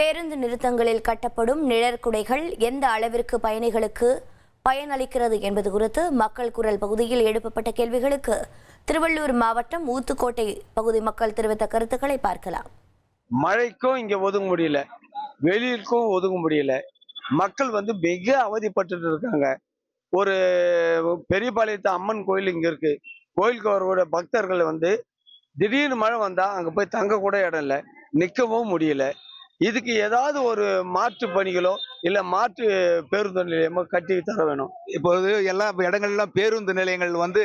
பேருந்து நிறுத்தங்களில் கட்டப்படும் நிழற்குடைகள் எந்த அளவிற்கு பயணிகளுக்கு பயனளிக்கிறது என்பது குறித்து மக்கள் குரல் பகுதியில் எழுப்பப்பட்ட கேள்விகளுக்கு திருவள்ளூர் மாவட்டம் ஊத்துக்கோட்டை பகுதி மக்கள் தெரிவித்த கருத்துக்களை பார்க்கலாம். மழைக்கும் இங்க ஒதுங்க முடியல. வெளியிற்கும் ஒதுங்க முடியல. மக்கள் வந்து மிக அவதிப்பட்டுட்டு இருக்காங்க. ஒரு பெரியபாளையத்து அம்மன் கோயில் இங்க இருக்கு. கோயிலுக்கு வரக்கூடிய பக்தர்கள் வந்து திடீர்னு மழை வந்தா அங்க போய் தங்க கூட இடம் இல்லை. நிற்கவும் முடியல. இதுக்கு ஏதாவது ஒரு மாற்று பணிகளோ இல்லை மாற்று பேருந்து நிலையமோ கட்டி தர வேணும். இப்போது எல்லா இடங்கள்லாம் பேருந்து நிலையங்கள் வந்து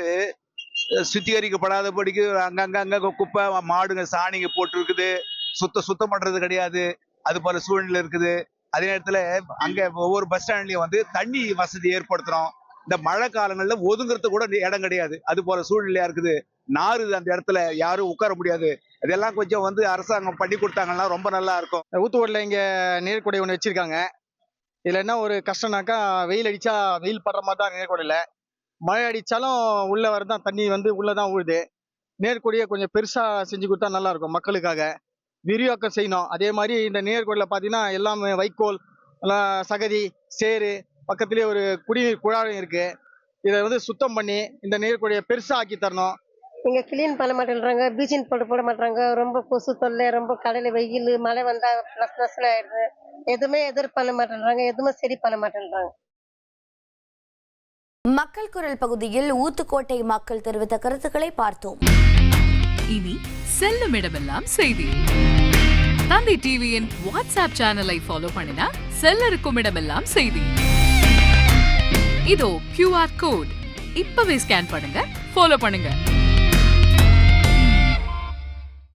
சுத்திகரிக்கப்படாதபடிக்கு அங்கங்க அங்க குப்பை மாடுங்க சாணிங்க போட்டு இருக்குது சுத்த சுத்தம் பண்றது கிடையாது. அது போல சூழ்நிலை இருக்குது. அதே நேரத்துல அங்க ஒவ்வொரு பஸ் ஸ்டாண்ட்லயும் வந்து தண்ணி வசதி ஏற்படுத்துறோம். இந்த மழை காலங்கள்ல ஒதுங்கிறது கூட இடம் கிடையாது. அது போல சூழ்நிலையா இருக்குது. நாறுது அந்த இடத்துல யாரும் உட்கார முடியாது. இதெல்லாம் கொஞ்சம் வந்து அரசாங்கம் பண்ணி கொடுத்தாங்கன்னா ரொம்ப நல்லா இருக்கும். ஊத்துக்கோட்டில் இங்கே நீர்க்குடை ஒன்று வச்சிருக்காங்க. இதில் என்ன ஒரு கஷ்டம்னாக்கா வெயில் அடித்தா வெயில் படுற மாதிரி தான் நீர்க்குடையில் மழை அடித்தாலும் உள்ளே வரதான் தண்ணி வந்து உள்ளே தான் ஊழுது நேர்கொடியை கொஞ்சம் பெருசாக செஞ்சு கொடுத்தா நல்லாயிருக்கும் மக்களுக்காக. விரிவாக்கம் செய்யணும். அதே மாதிரி இந்த நேர்கொடியில் பார்த்தீங்கன்னா எல்லாமே வைக்கோல் எல்லாம் சகதி சேரு பக்கத்துலேயே ஒரு குடிநீர் குழாயும் இருக்குது இதை வந்து சுத்தம் பண்ணி இந்த நீர்க்குடியை பெருசாக ஆக்கி தரணும். இங்கே க்ளீன் பண்ண மாட்டேன்றாங்க பீச்சிங் போட்டு போட மாட்டாங்க ரொம்ப கொசு தொல்லை ரொம்ப கடையில் வெயில் மழை வந்தால் நஸ் நஸ்ல ஆயிடுது. எதுவுமே எதிர் பண்ண மாட்டேன்றாங்க எதுவுமே சரி பண்ண மாட்டேன்றாங்க. மக்கள் குரல் பகுதியில் ஊத்துக்கோட்டை மக்கள் தெரிவித்த கருத்துக்களை பார்த்தோம். இனி செல்லும் இடமெல்லாம் செய்தி. தந்தை டிவியின் வாட்ஸ்அப் சேனலை ஃபாலோ பண்ணினா செல்ல இருக்கும் இடமெல்லாம் செய்தி. இதோ கியூஆர் கோட் இப்பவே ஸ்கேன் பண்ணுங்க ஃபாலோ பண்ணுங்க.